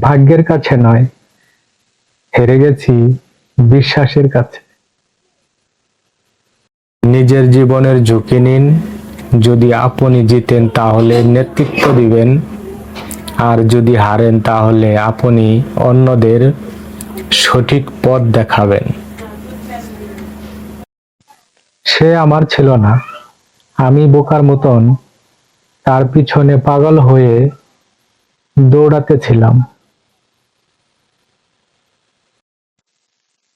ভাগ্যের কাছে নয়, হেরে গেছি বিশ্বাসের কাছে। নিজের জীবনের ঝুঁকি নিন, যদি আপনি জিতেন তাহলে নেতৃত্ব দিবেন, আর যদি হারেন তাহলে আপনি অন্যদের সঠিক পথ দেখাবেন। সে আমার ছিল না, আমি বোকার মতন তার পিছনে পাগল হয়ে দৌড়াতে ছিলাম।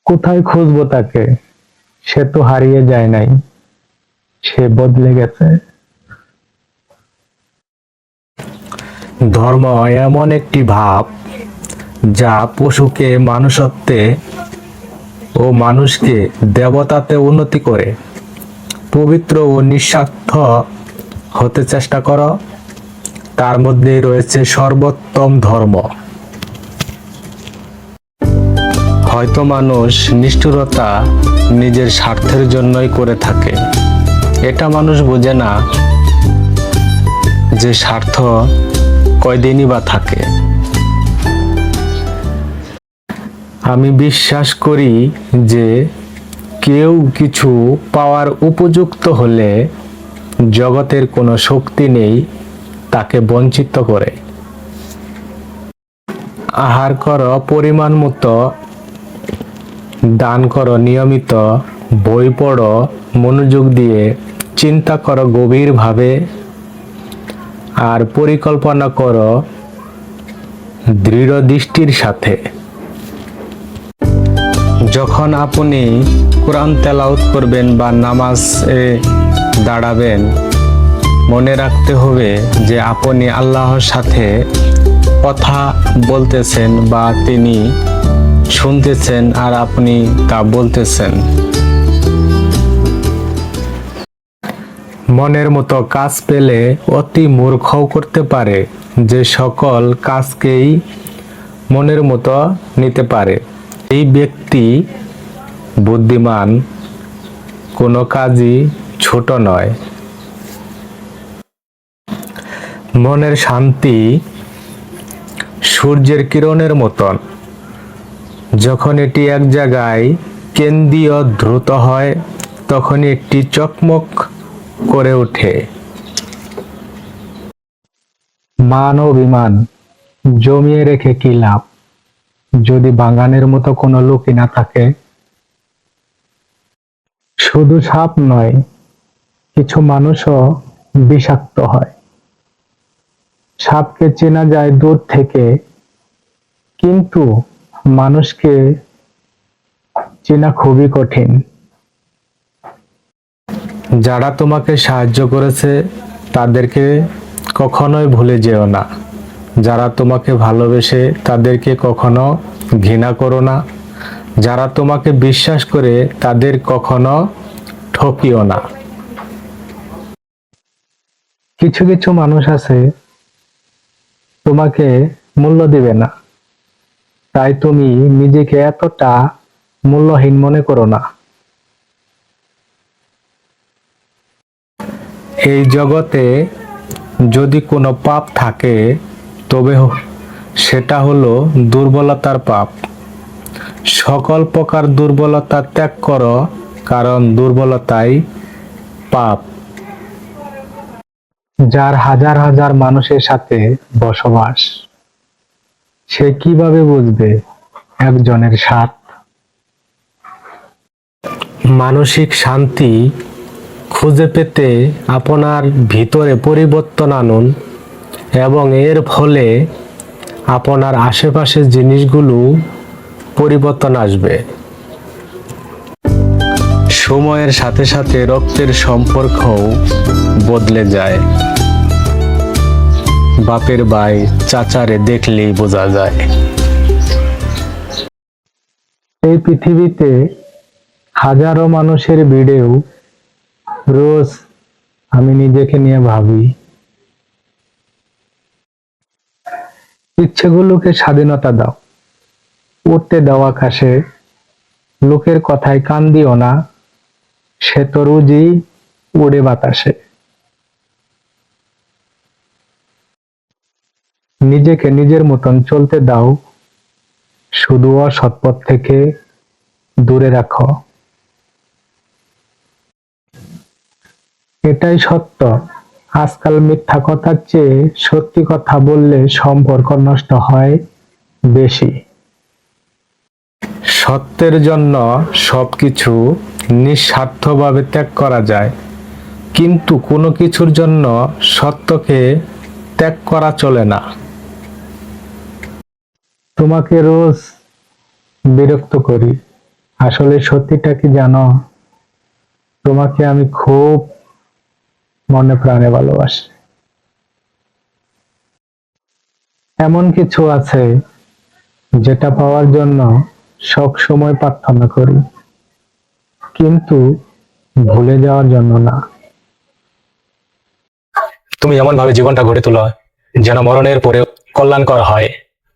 কোথায় খুঁজবো তাকে? সে তো হারিয়ে যায় নাই। সে বদলে গেছে। ধর্ম এমন একটি ভাব যা পশুকে, মানুষত্বে ও মানুষকে দেবতাতে উন্নতি করে। পবিত্র ও নিঃস্বার্থ হতে চেষ্টা করো। তার মধ্যে রয়েছে সর্বোত্তম ধর্ম। হয়তো মানুষ নিষ্ঠুরতা নিজের স্বার্থের জন্যই করে থাকে। এটা মানুষ বোঝে না যে স্বার্থ কয়দিনই বা থাকে। আমি বিশ্বাস করি যে কেউ কিছু পাওয়ার উপযুক্ত হলে জগতের কোনো শক্তি নেই তাকে বঞ্চিত করে। আহার কর পরিমাণ মতো দান করো, নিয়মিত বই পড়ো, মনোযোগ দিয়ে চিন্তা করো গভীরভাবে আর পরিকল্পনা করো দৃঢ় দৃষ্টির সাথে। যখন আপনি কোরআন তেলাওত করবেন বা নামাজ দাঁড়াবেন, মনে রাখতে হবে যে আপনি আল্লাহর সাথে কথা বলতেছেন বা তিনি শুনতেছেন আর আপনি তা বলতেছেন। মনের মতো কাজ পেলে অতি মূর্খও করতে পারে, যে সকল কাজকেই মনের মতো নিতে পারে। এই ব্যক্তি বুদ্ধিমান, কোনো কাজই ছোট নয়। মনের শান্তি সূর্যের কিরণের মতন। যখন এটি এক জায়গায় কেন্দ্রীয় দ্রুত হয়, তখন একটি চকমক করে ওঠে। মান অভিমান জমিয়ে রেখে কি লাভ? যদি বাগানের মতো কোনো লোকই না থাকে? শুধু সাপ নয়, কিছু মানুষও বিষাক্ত হয়। সাপকে চেনা যায় দূর থেকে, কিন্তু মানুষকে চেনা খুবই কঠিন। যারা তোমাকে সাহায্য করেছে, তাদেরকে কখনোই ভুলে যেও না। যারা তোমাকে ভালোবেসে, তাদেরকে কখনো ঘৃণা করো না। যারা তোমাকে বিশ্বাস করে, তাদের কখনো ঠকিও না। কিছু কিছু মানুষ আছে, তোমাকে মূল্য দিবে না। তাই তুমি নিজেকে এতটা মূল্যহীন মনে করো না। এই জগতে যদি কোনো পাপ থাকে, তবে সেটা হলো দুর্বলতার পাপ। সকল প্রকার দুর্বলতা ত্যাগ করো, কারণ দুর্বলতাই পাপ। যার হাজার হাজার মানুষের সাথে বসবাস। সে কীভাবে বুঝবে একজনের স্বাদ? মানসিক শান্তি খুঁজে পেতে আপনার ভিতরে পরিবর্তন আনুন এবং এর ফলে আপনার আশেপাশের জিনিসগুলো পরিবর্তন আসবে। সময়ের সাথে সাথে রক্তের সম্পর্কও বদলে যায়। বাপের ভাই চাচারে দেখলেই বোঝা যায়। এই পৃথিবীতে হাজারো মানুষের ভিড়েও রোজ আমি নিজেকে নিয়ে ভাবি। ইচ্ছেগুলোকে স্বাধীনতা দাও। উঠতে দাও আকাশে। লোকের কথায় কান দিও না। সে তো রোজই উড়ে বাতাসে। নিজেকে নিজের মতন চলতে দাও, শুধু অসৎপথ থেকে দূরে রাখো। এটাই সত্য। আজকাল মিথ্যা কথার চেয়ে সত্যি কথা বললে সম্পর্ক নষ্ট হয় বেশি। সত্যের জন্য সবকিছু নিঃস্বার্থভাবে ত্যাগ করা যায়, কিন্তু কোনো কিছুর জন্য সত্যকে ত্যাগ করা চলে না। তোমাকে রোজ বিরক্ত করি। আসলে সত্যিটা কি জানো? তোমাকে আমি খুব মনে প্রাণে ভালোবাসি। এমন কিছু আছে যেটা পাওয়ার জন্য সব সময় প্রার্থনা করি, কিন্তু ভুলে যাওয়ার জন্য না। তুমি এমন ভাবে জীবনটা গড়ে তোলো, যেন মরণের পরে কল্যাণকর হয়।